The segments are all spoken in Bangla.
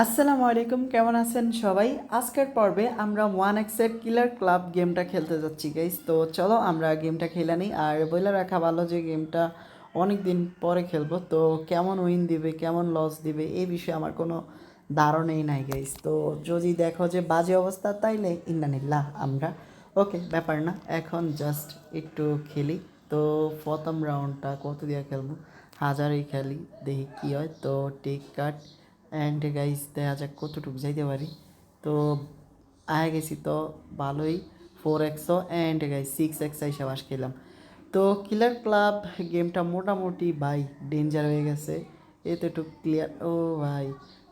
আসসালামু আলাইকুম, কেমন আছেন সবাই? আজকের পর্বে আমরা ওয়ান এক্সের কিলার ক্লাব গেমটা খেলতে যাচ্ছি গাইস তো চলো আমরা গেমটা খেলে নিই, আর বলে রাখা ভালো যে গেমটা অনেক দিন পরে খেলব। তো কেমন উইন দিবে, কেমন লস দিবে এই বিষয়ে আমার কোনো ধারণাই নাই গাইস তো যদি দেখো যে বাজে অবস্থা, তাইলে ইন্দানিল্লাহ আমরা ওকে, ব্যাপার না। এখন জাস্ট একটু খেলি। তো প্রথম রাউন্ডটা কত দিয়ে খেলব? হাজারেই খেলি, দেখি কী হয়। তো টেক কার্ড অ্যান্ড গাইস দেখা যাক কতটুকু যাইতে পারি। তো আয় গেছি তো, ভালোই। ফোর এক্সও অ্যান্ড গাইস সিক্স এক্স হিসাব আস খেলাম। তো কিলার ক্লাব গেমটা মোটামুটি ভাই ডেঞ্জার হয়ে গেছে। এতে একটু ক্লিয়ার ও ভাই।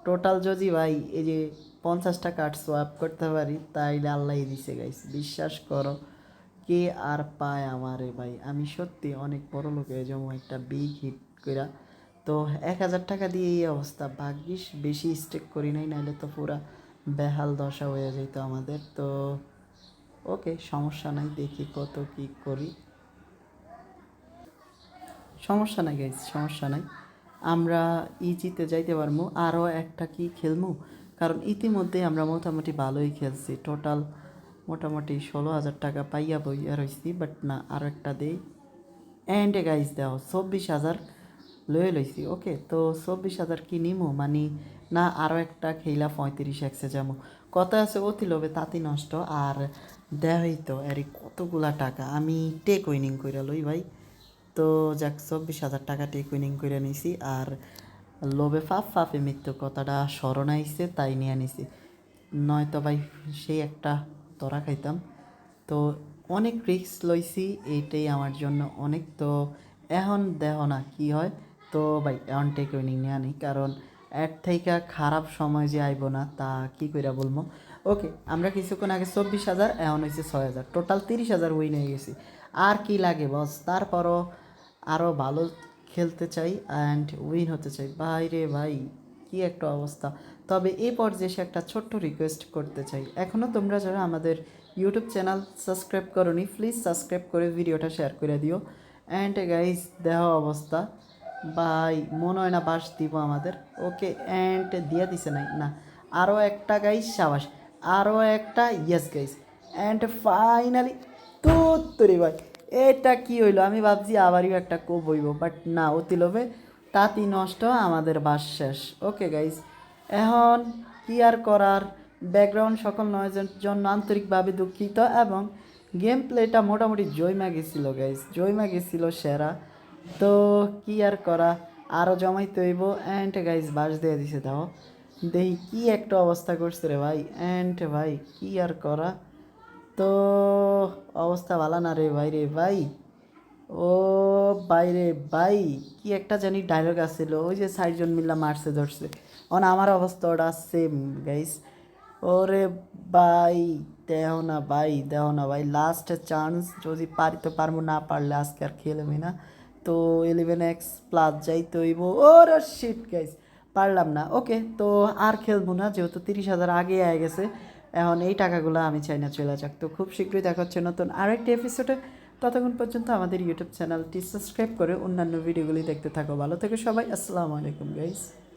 টোটাল যদি ভাই এই যে পঞ্চাশটা কার্ড আপ করতে পারি, তাইলে আল্লাহ দিছে গাইস বিশ্বাস করো। কে আর পায় আমারে ভাই? আমি সত্যি অনেক বড় লোক হয়ে যাব, একটা বিগ হিট কইরা। তো এক হাজার টাকা দিয়ে এই অবস্থা। ভাগ্যিস বেশি স্টেক করি নাই নাহলে তো পুরা বেহাল দশা হয়ে যেত আমাদের। তো ওকে সমস্যা নাই, দেখি কত কি করি। সমস্যা নাই গাইজ সমস্যা নাই। আমরা ইজিতে যাইতে পারব আরও একটা কি খেলব কারণ ইতিমধ্যে আমরা মোটামুটি ভালোই খেলছি। টোটাল মোটামুটি ষোলো হাজার টাকা পাইয়া বইয়া রয়েছি বাট না, আরও একটা দেই। অ্যান্ড গাইজ দেও চব্বিশ হাজার লয়ে লইছি ওকে তো চব্বিশ হাজার কি নিমো? মানে না আরও একটা খেলা পঁয়ত্রিশ একসে যাব কত আছে? অতি লোভে তাঁতি নষ্ট। আর দেওয়াই তো এরই কতগুলা টাকা? আমি টেক উইনিং করে লই ভাই। তো যাক, চব্বিশ হাজার টাকা টেক উইনিং করে নিছি। আর লোভে ফাফ ফাফে মৃত্যু। কথাটা স্মরণ আইছে, তাই নিয়ে নিছি নয়তো ভাই, সেই একটা তরা খাইতাম। তো অনেক রিস্ক লইছি এইটাই আমার জন্য অনেক। তো এখন দেহ না, কি হয়? তো ভাই, এখন টেক উইনিং নিয়ে আনি, কারণ এর থেকে খারাপ সময় যে আইব না, তা কি কইরা বলব? ওকে আমরা কিছুক্ষণ আগে চব্বিশ হাজার, এখন হয়েছে ছয় হাজার। টোটাল তিরিশ হাজার উইন হয়ে গেছি। আর কি লাগে বস তারপরও আরও ভালো খেলতে চাই অ্যান্ড উইন হতে চাই। ভাই রে ভাই, কি একটা অবস্থা। তবে এই পর্যায়ে এসে একটা ছোট্ট রিকোয়েস্ট করতে চাই। এখনও তোমরা যারা আমাদের ইউটিউব চ্যানেল সাবস্ক্রাইব করনি প্লিজ সাবস্ক্রাইব করে ভিডিওটা শেয়ার করে দিও। অ্যান্ড গাইজ দেহ অবস্থা। ভাই, মনে হয় না বাস দিব আমাদের। ওকে অ্যান্ড দিয়ে দিছে নাই। না আরও একটা গাইস সাবাস। আরও একটা ইয়েস গাইস অ্যান্ড ফাইনালি তোরে ভাই, এটা কি হইল? আমি ভাবছি আবারও একটা কোপ হইব বাট না, অতি লোভে। তাঁতি নষ্ট, আমাদের বাস শেষ। ওকে গাইস এখন কি আর করার? ব্যাকগ্রাউন্ড সকল নয়েজের জন্য আন্তরিকভাবে দুঃখিত এবং গেম প্লেটা মোটামুটি জয়মা গেছিল গাইস জয়মা গেছিল সেরা। তো কি আর করা? আরও জমাই হইব। অ্যান্ড গাইস বাস দিয়ে দিছে দাও। দেখি কি একটা অবস্থা করছে রে ভাই। অ্যান্ড ভাই, কি আর করা? তো অবস্থা ভালো না রে ভাই রে ভাই। ও বাইরে ভাই, কি একটা জানি ডায়লগ আসছিল। ওই যে ষাটজন মিল্লা মারছে, ধরছে। অন, আমার অবস্থা ওটা সেম গাইস ওরে ভাই, দেহ না ভাই, দেহ না ভাই। লাস্ট চান্স যদি পারি তো পারব, না পারলে আজকে আর খেলবি না। তো ইলেভেন এক্স প্লাস যাইতে হইব। ওরে শিট গাইস পারলাম না। ওকে তো আর খেলব না, যেহেতু তিরিশ হাজার আগে আয় গেছে। এখন এই টাকাগুলো আমি চাই না চলে যাক। তো খুব শীঘ্রই দেখা হচ্ছে নতুন আরেকটি এপিসোডে ততক্ষণ পর্যন্ত আমাদের ইউটিউব চ্যানেলটি সাবস্ক্রাইব করে অন্যান্য ভিডিওগুলি দেখতে থাকো। ভালো থেকে সবাই। আসসালামু আলাইকুম গাইস